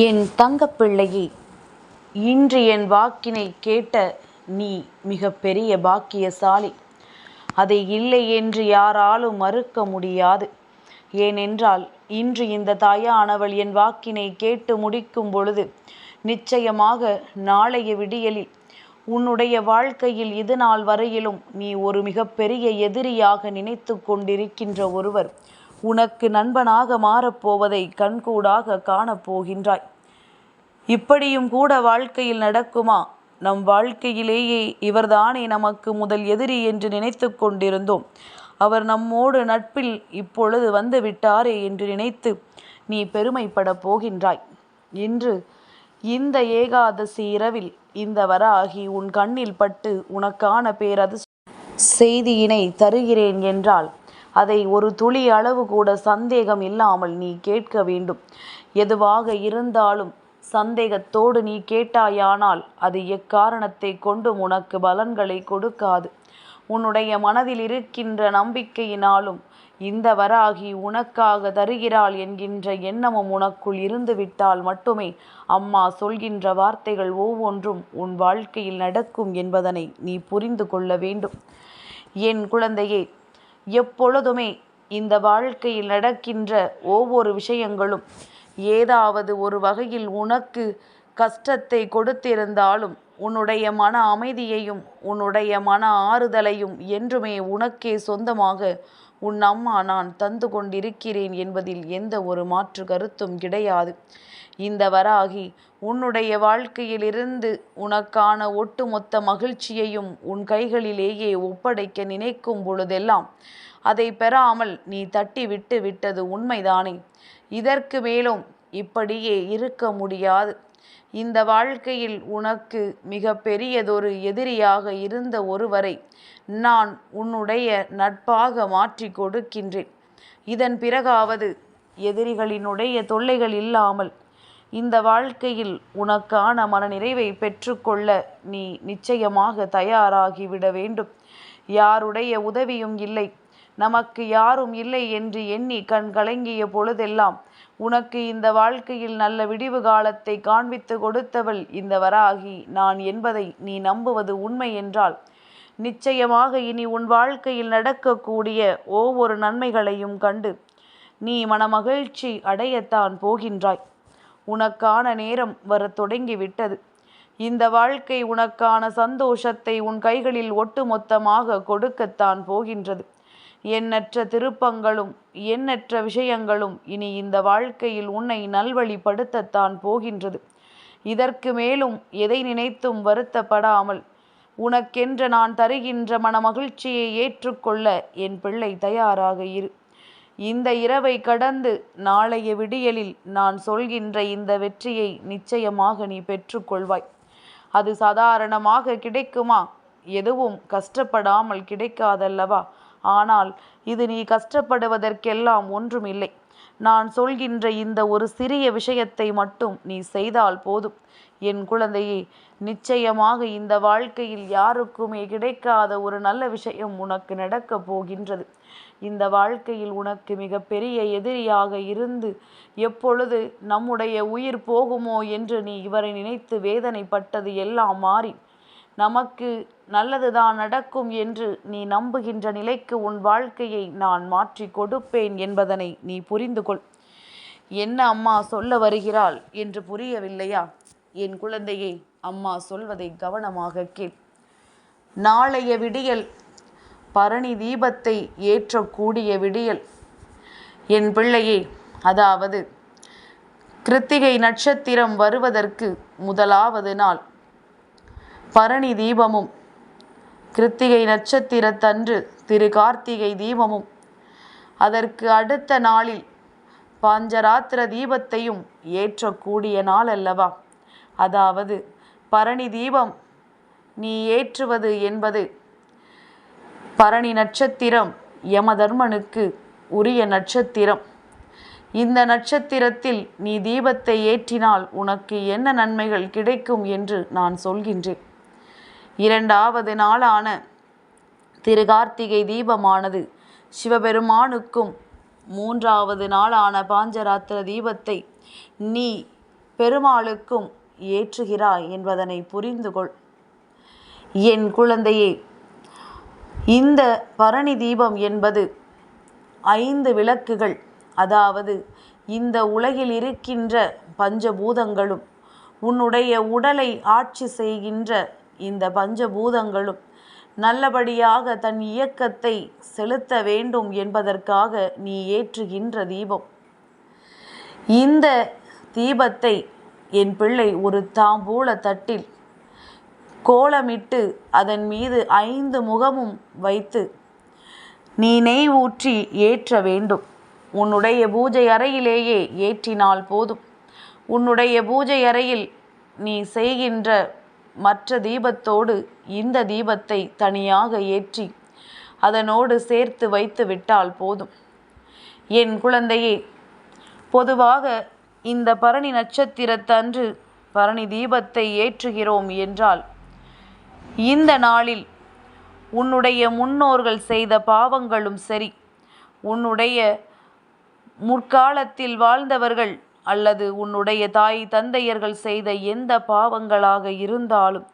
என் தங்கப்பிள்ளையே இன்று என் வாக்கினை கேட்ட நீ மிகப்பெரிய பாக்கியசாலி. அதை இல்லை என்று யாராலும் மறுக்க முடியாது. ஏனென்றால் இன்று இந்த தாயானவள் என் வாக்கினை கேட்டு முடிக்கும் பொழுது நிச்சயமாக நாளைய விடியலில் உன்னுடைய வாழ்க்கையில் இது நாள் வரையிலும் நீ ஒரு மிகப்பெரிய எதிரியாக நினைத்து கொண்டிருக்கின்ற ஒருவர். உனக்கு நண்பனாக மாறப்போவதை கண்கூடாக காணப்போகின்றாய் இப்படியும் கூட வாழ்க்கையில் நடக்குமா? நம் வாழ்க்கையிலேயே இவர்தானே நமக்கு முதல் எதிரி என்று நினைத்து கொண்டிருந்தோம். அவர் நம்மோடு நட்பில் இப்பொழுது வந்து விட்டாரே என்று நினைத்து நீ பெருமைப்பட போகின்றாய். இன்று இந்த ஏகாதசி இரவில் இந்த வராகி உன் கண்ணில் பட்டு உனக்கான பேரது செய்தியினை தருகிறேன் என்றால் அதை ஒரு துளி அளவு கூட சந்தேகம் இல்லாமல் நீ கேட்க வேண்டும். எதுவாக இருந்தாலும் சந்தேகத்தோடு நீ கேட்டாயானால் அது எக்காரணத்தை கொண்டும் உனக்கு பலன்களை கொடுக்காது. உன்னுடைய மனதில் இருக்கின்ற நம்பிக்கையினாலும் இந்த வராகி உனக்காக தருகிறாள் என்கின்ற எண்ணமும் உனக்குள் இருந்துவிட்டால் மட்டுமே அம்மா சொல்கின்ற வார்த்தைகள் ஒவ்வொன்றும் உன் வாழ்க்கையில் நடக்கும் என்பதனை நீ புரிந்து கொள்ள வேண்டும். என் குழந்தையே எப்பொழுதுமே இந்த வாழ்க்கையில் நடக்கின்ற ஒவ்வொரு விஷயங்களும் ஏதாவது ஒரு வகையில் உனக்கு கஷ்டத்தை கொடுத்திருந்தாலும் உன்னுடைய மன அமைதியையும் உன்னுடைய மன ஆறுதலையும் என்றுமே உனக்கே சொந்தமாக உன் அம்மா நான் தந்து கொண்டிருக்கிறேன் என்பதில் எந்த ஒரு மாற்று கருத்தும் கிடையாது. இந்த வராகி உன்னுடைய வாழ்க்கையிலிருந்து உனக்கான ஒட்டுமொத்த மகிழ்ச்சியையும் உன் கைகளிலேயே ஒப்படைக்க நினைக்கும் பொழுதெல்லாம் அதை பெறாமல் நீ தட்டி விட்டு விட்டது உண்மைதானே? இதற்கு மேலும் இப்படியே இருக்க முடியாது. இந்த வாழ்க்கையில் உனக்கு மிக பெரியதொரு எதிரியாக இருந்த ஒருவரை நான் உன்னுடைய நட்பாக மாற்றி கொடுக்கின்றேன். இதன் பிறகாவது எதிரிகளினுடைய தொல்லைகள் இல்லாமல் இந்த வாழ்க்கையில் உனக்கான மனநிறைவை பெற்றுக்கொள்ள நீ நிச்சயமாக தயாராகிவிட வேண்டும். யாருடைய உதவியும் இல்லை. நமக்கு யாரும் இல்லை என்று எண்ணி கண் கலங்கிய பொழுதெல்லாம் உனக்கு இந்த வாழ்க்கையில் நல்ல விடிவு காலத்தை காண்பித்து கொடுத்தவள் இந்த வராகி. நான் என்பதை நீ நம்புவது உண்மை என்றால் நிச்சயமாக இனி உன் வாழ்க்கையில் நடக்கக்கூடிய ஒவ்வொரு நன்மைகளையும் கண்டு நீ மனமகிழ்ச்சி அடையத்தான் போகின்றாய். உனக்கான நேரம் வரத் தொடங்கிவிட்டது. இந்த வாழ்க்கை உனக்கான சந்தோஷத்தை உன் கைகளில் ஒட்டுமொத்தமாக கொடுக்கத்தான் போகின்றது. எண்ணற்ற திருப்பங்களும் எண்ணற்ற விஷயங்களும் இனி இந்த வாழ்க்கையில் உன்னை நல்வழிப்படுத்தத்தான் போகின்றது. இதற்கு மேலும் எதை நினைத்தும் வருத்தப்படாமல் உனக்கென்று நான் தருகின்ற மனமகிழ்ச்சியை ஏற்றுக்கொள்ள என் பிள்ளை தயாராக இரு. இந்த இரவை கடந்து நாளைய விடியலில் நான் சொல்கின்ற இந்த வெற்றியை நிச்சயமாக நீ பெற்றுக்கொள்வாய். அது சாதாரணமாக கிடைக்குமா? எதுவும் கஷ்டப்படாமல் கிடைக்காதல்லவா? ஆனால் இது நீ கஷ்டப்படுவதற்கெல்லாம் ஒன்றுமில்லை. நான் சொல்கின்ற இந்த ஒரு சிறிய விஷயத்தை மட்டும் நீ செய்தால் போதும். என் குழந்தையே நிச்சயமாக இந்த வாழ்க்கையில் யாருக்குமே கிடைக்காத ஒரு நல்ல விஷயம் உனக்கு நடக்கப் போகின்றது. இந்த வாழ்க்கையில் உனக்கு மிகப்பெரிய எதிரியாக இருந்து எப்பொழுது நம்முடைய உயிர் போகுமோ என்று நீ இவரை நினைத்து வேதனைப்பட்டது எல்லாம் மாறி நமக்கு நல்லதுதான் நடக்கும் என்று நீ நம்புகின்ற நிலைக்கு உன் வாழ்க்கையை நான் மாற்றி கொடுப்பேன் என்பதனை நீ புரிந்து கொள். என்ன அம்மா சொல்ல வருகிறாள் என்று புரியவில்லையா? என் குழந்தையே அம்மா சொல்வதை கவனமாக கேள். நாளைய விடியல் பரணி தீபத்தை ஏற்றக்கூடிய விடியல். என் பிள்ளையே அதாவது கிருத்திகை நட்சத்திரம் வருவதற்கு முதலாவது நாள். பரணி தீபமும் கிருத்திகை நட்சத்திரத்தன்று திரு கார்த்திகை தீபமும் அதற்கு அடுத்த நாளில் பாஞ்சராத்திர தீபத்தையும் ஏற்றக்கூடிய நாள் அல்லவா? அதாவது பரணி தீபம் நீ ஏற்றுவது என்பது பரணி நட்சத்திரம் யமதர்மனுக்கு உரிய நட்சத்திரம். இந்த நட்சத்திரத்தில் நீ தீபத்தை ஏற்றினால் உனக்கு என்ன நன்மைகள் கிடைக்கும் என்று நான் சொல்கின்றேன். இரண்டாவது நாளான திரு கார்த்திகை தீபமானது சிவபெருமானுக்கும் மூன்றாவது நாளான பாஞ்சராத்திர தீபத்தை நீ பெருமாளுக்கும் ஏற்றுகிறாய் என்பதனை புரிந்துகொள். என் குழந்தையே இந்த பரணி தீபம் என்பது ஐந்து விளக்குகள். அதாவது இந்த உலகில் இருக்கின்ற பஞ்சபூதங்களும் உன்னுடைய உடலை ஆட்சி செய்கின்ற இந்த பஞ்சபூதங்களும் நல்லபடியாக தன் இயக்கத்தை செலுத்த வேண்டும் என்பதற்காக நீ ஏற்றுகின்ற தீபம். இந்த தீபத்தை என் பிள்ளை ஒரு தாம்பூல தட்டில் கோலமிட்டு அதன் மீது ஐந்து முகமும் வைத்து நீ நெய் ஊற்றி ஏற்ற வேண்டும். உன்னுடைய பூஜை அறையிலேயே ஏற்றினால் போதும். உன்னுடைய பூஜை அறையில் நீ செய்கின்ற மற்ற தீபத்தோடு இந்த தீபத்தை தனியாக ஏற்றி அதனோடு சேர்த்து வைத்து விட்டால் போதும். என் குழந்தையே பொதுவாக இந்த பரணி நட்சத்திரத்தன்று பரணி தீபத்தை ஏற்றுகிறோம் என்றால் இந்த நாளில் உன்னுடைய முன்னோர்கள் செய்த பாவங்களும் சரி உன்னுடைய முற்காலத்தில் வாழ்ந்தவர்கள் அல்லது உன்னுடைய தாய் தந்தையர்கள் செய்த எந்த பாவங்களாக இருந்தாலும்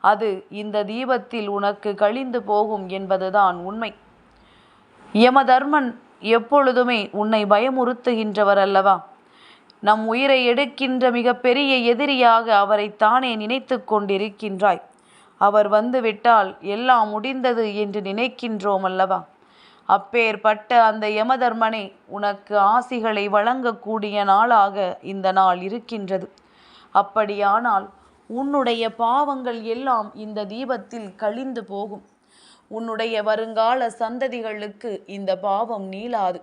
அது இந்த தீபத்தில் உனக்கு கழிந்து போகும் என்பதுதான் உண்மை. யமதர்மன் எப்பொழுதுமே உன்னை பயமுறுத்துகின்றவர் அல்லவா? நம் உயிரை எடுக்கின்ற மிகப்பெரிய எதிரியாக அவரைத்தானே தானே நினைத்து கொண்டிருக்கின்றாய். அவர் வந்துவிட்டால் எல்லாம் முடிந்தது என்று நினைக்கின்றோம் அல்லவா அப்பேற்பட்ட அந்த யமதர்மனே உனக்கு ஆசிகளை வழங்கக்கூடிய நாளாக இந்த நாள் இருக்கின்றது. அப்படியானால் உன்னுடைய பாவங்கள் எல்லாம் இந்த தீபத்தில் கழிந்து போகும். உன்னுடைய வருங்கால சந்ததிகளுக்கு இந்த பாவம் நீளாது.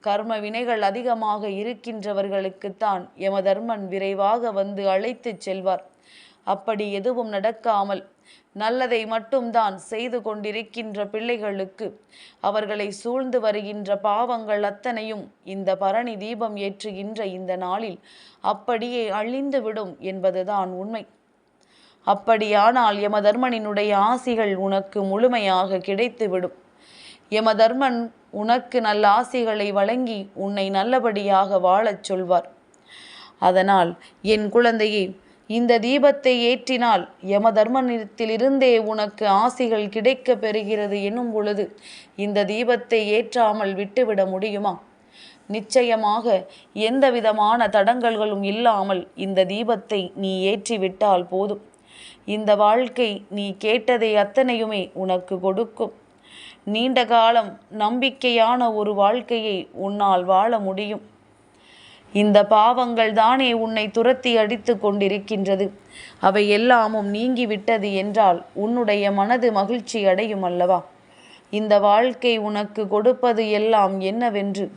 கர்ம வினைகள் அதிகமாக இருக்கின்றவர்களுக்குத்தான் யமதர்மன் விரைவாக வந்து அழைத்துச் செல்வார். அப்படி எதுவும் நடக்காமல் நல்லதை மட்டும்தான் செய்து கொண்டிருக்கின்ற பிள்ளைகளுக்கு. அவர்களை சூழ்ந்து வருகின்ற பாவங்கள் அத்தனையும் இந்த பரணி தீபம் ஏற்றுகின்ற இந்த நாளில் அப்படியே அழிந்துவிடும் என்பதுதான் உண்மை. அப்படியானால் யமதர்மனினுடைய ஆசிகள் உனக்கு முழுமையாக கிடைத்துவிடும். யமதர்மன் உனக்கு நல்ல ஆசிகளை வழங்கி உன்னை நல்லபடியாக வாழச் சொல்வார். அதனால் என் குழந்தையே இந்த தீபத்தை ஏற்றினால் யமதர்மனிடத்திலிருந்தே உனக்கு ஆசிகள் கிடைக்க பெறுகிறது என்னும் பொழுது இந்த தீபத்தை ஏற்றாமல் விட்டுவிட முடியுமா? நிச்சயமாக எந்த விதமான தடங்கல்களும் இல்லாமல் இந்த தீபத்தை நீ ஏற்றிவிட்டால் போதும். இந்த வாழ்க்கை நீ கேட்டதை அத்தனையுமே உனக்கு கொடுக்கும். நீண்ட காலம் நம்பிக்கையான ஒரு வாழ்க்கையை உன்னால் வாழ முடியும். இந்த பாவங்கள் தானே உன்னை துரத்தி அடித்து கொண்டிருக்கின்றது. அவை எல்லாமும் நீங்கிவிட்டது என்றால் உன்னுடைய மனது மகிழ்ச்சி அடையும் அல்லவா? இந்த வாழ்க்கை உனக்கு கொடுப்பது எல்லாம் என்னவென்று?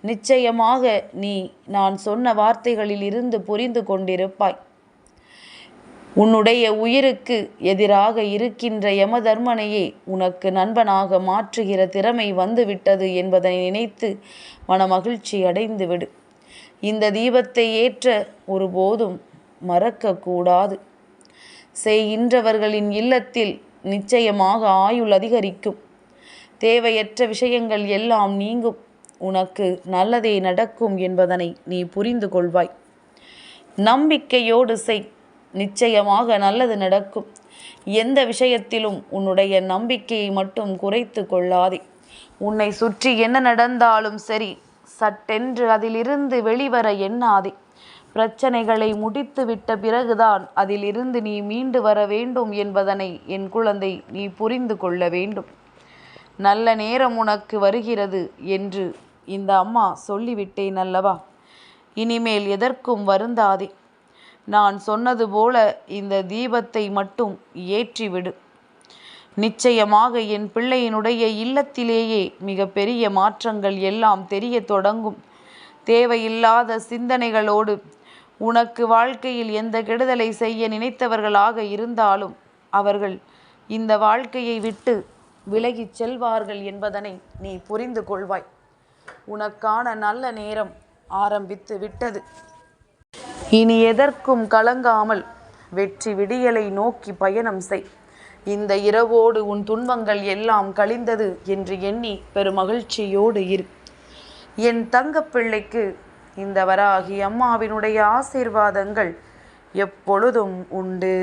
நிச்சயமாக நீ நான் சொன்ன வார்த்தைகளில் இருந்து புரிந்து கொண்டிருப்பாய். உன்னுடைய உயிருக்கு எதிராக இருக்கின்ற யமதர்மனையே உனக்கு நண்பனாக மாற்றுகிற திறமை வந்துவிட்டது என்பதை நினைத்து மனமகிழ்ச்சி அடைந்து விடு இந்த தீபத்தை ஏற்ற ஒருபோதும் மறக்கக்கூடாது. செய்கின்றவர்களின் இல்லத்தில் நிச்சயமாக ஆயுள் அதிகரிக்கும். தேவையற்ற விஷயங்கள் எல்லாம் நீங்கும். உனக்கு நல்லதே நடக்கும் என்பதனை நீ புரிந்து கொள்வாய். நம்பிக்கையோடு செய். நிச்சயமாக நல்லது நடக்கும். எந்த விஷயத்திலும் உன்னுடைய நம்பிக்கையை மட்டும் குறைத்து கொள்ளாதே. உன்னை சுற்றி என்ன நடந்தாலும் சரி சட்டென்று அதிலிருந்து வெளிவர எண்ணாதே. பிரச்சனைகளை முடித்து விட்ட பிறகுதான் அதிலிருந்து நீ மீண்டு வர வேண்டும் என்பதனை என் குழந்தை நீ புரிந்து கொள்ள வேண்டும். நல்ல நேரம் உனக்கு வருகிறது என்று இந்த அம்மா சொல்லிவிட்டேன் அல்லவா? இனிமேல் எதற்கும் வருந்தாதே. நான் சொன்னது போல இந்த தீபத்தை மட்டும் ஏற்றிவிடு. நிச்சயமாக என் பிள்ளையினுடைய இல்லத்திலேயே மிக பெரிய மாற்றங்கள் எல்லாம் தெரிய தொடங்கும். தேவையில்லாத சிந்தனைகளோடு உனக்கு வாழ்க்கையில் எந்த கெடுதலை செய்ய நினைத்தவர்களாக இருந்தாலும் அவர்கள் இந்த வாழ்க்கையை விட்டு விலகிச் செல்வார்கள் என்பதனை நீ புரிந்து கொள்வாய். உனக்கான நல்ல நேரம் ஆரம்பித்து விட்டது. இனி எதற்கும் கலங்காமல் வெற்றி விடியலை நோக்கி பயணம் செய். இந்த இரவோடு உன் துன்பங்கள் எல்லாம் கழிந்தது என்று எண்ணி பெருமகிழ்ச்சியோடு இரு. என் தங்கப்பிள்ளைக்கு இந்த வராகி அம்மாவினுடைய ஆசீர்வாதங்கள் எப்பொழுதும் உண்டு.